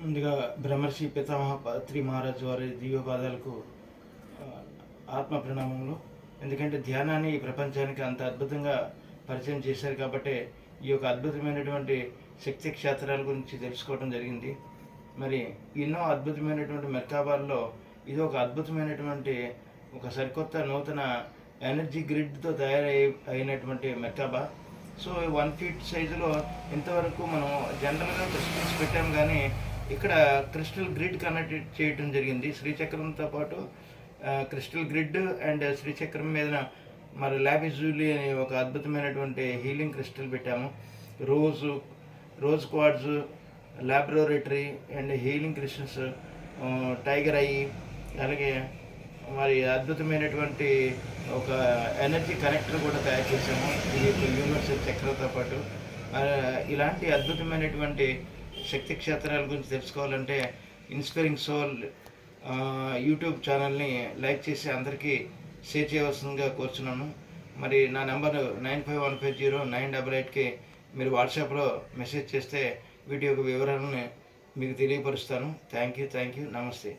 ముందుగా బ్రహ్మర్షి పితామహ పత్రి మహారాజ్ వారి దివ్యపాదాలకు ఆత్మ ప్రణామములు. ఎందుకంటే ధ్యానాన్ని ఈ ప్రపంచానికి అంత అద్భుతంగా పరిచయం చేశారు కాబట్టి ఈ యొక్క అద్భుతమైనటువంటి శక్తి క్షేత్రాల గురించి తెలుసుకోవడం జరిగింది. మరి ఎన్నో అద్భుతమైనటువంటి మెర్కాబాల్లో ఇది ఒక అద్భుతమైనటువంటి ఒక సరికొత్త నూతన ఎనర్జీ గ్రిడ్తో తయారై అయినటువంటి మెర్కాబా. సో వన్ ఫీట్ సైజులో ఇంతవరకు మనం జనరల్గా స్పీచ్ పెట్టాం కానీ ఇక్కడ క్రిస్టల్ గ్రిడ్ కనెక్ట్ చేయటం జరిగింది. శ్రీచక్రంతో పాటు క్రిస్టల్ గ్రిడ్ అండ్ శ్రీచక్రం మీద మరి ల్యాబిజూలి అనే ఒక అద్భుతమైనటువంటి హీలింగ్ క్రిస్టల్ పెట్టాము. రోజు rose quartz laboratory and healing crystals tiger eye అలాగే మరి అద్భుతమైనటువంటి ఒక ఎనర్జీ కనెక్టర్ కూడా తయారు చేసాము ఇది యూనివర్సల్ చక్రంతో పాటు. ఇలాంటి అద్భుతమైనటువంటి శక్తి క్షేత్రాల గురించి తెలుసుకోవాలంటే ఇన్స్పైరింగ్ సోల్ యూట్యూబ్ ఛానల్ని లైక్ చేసి అందరికీ షేర్ చేయవలసిందిగా కోరుచున్నాను. మరి నా number nine five one five zero nine double ఎయిట్కి మీరు వాట్సాప్లో మెసేజ్ చేస్తే వీటి యొక్క వివరాలను మీకు తెలియపరుస్తాను. థ్యాంక్ యూ థ్యాంక్ యూ నమస్తే.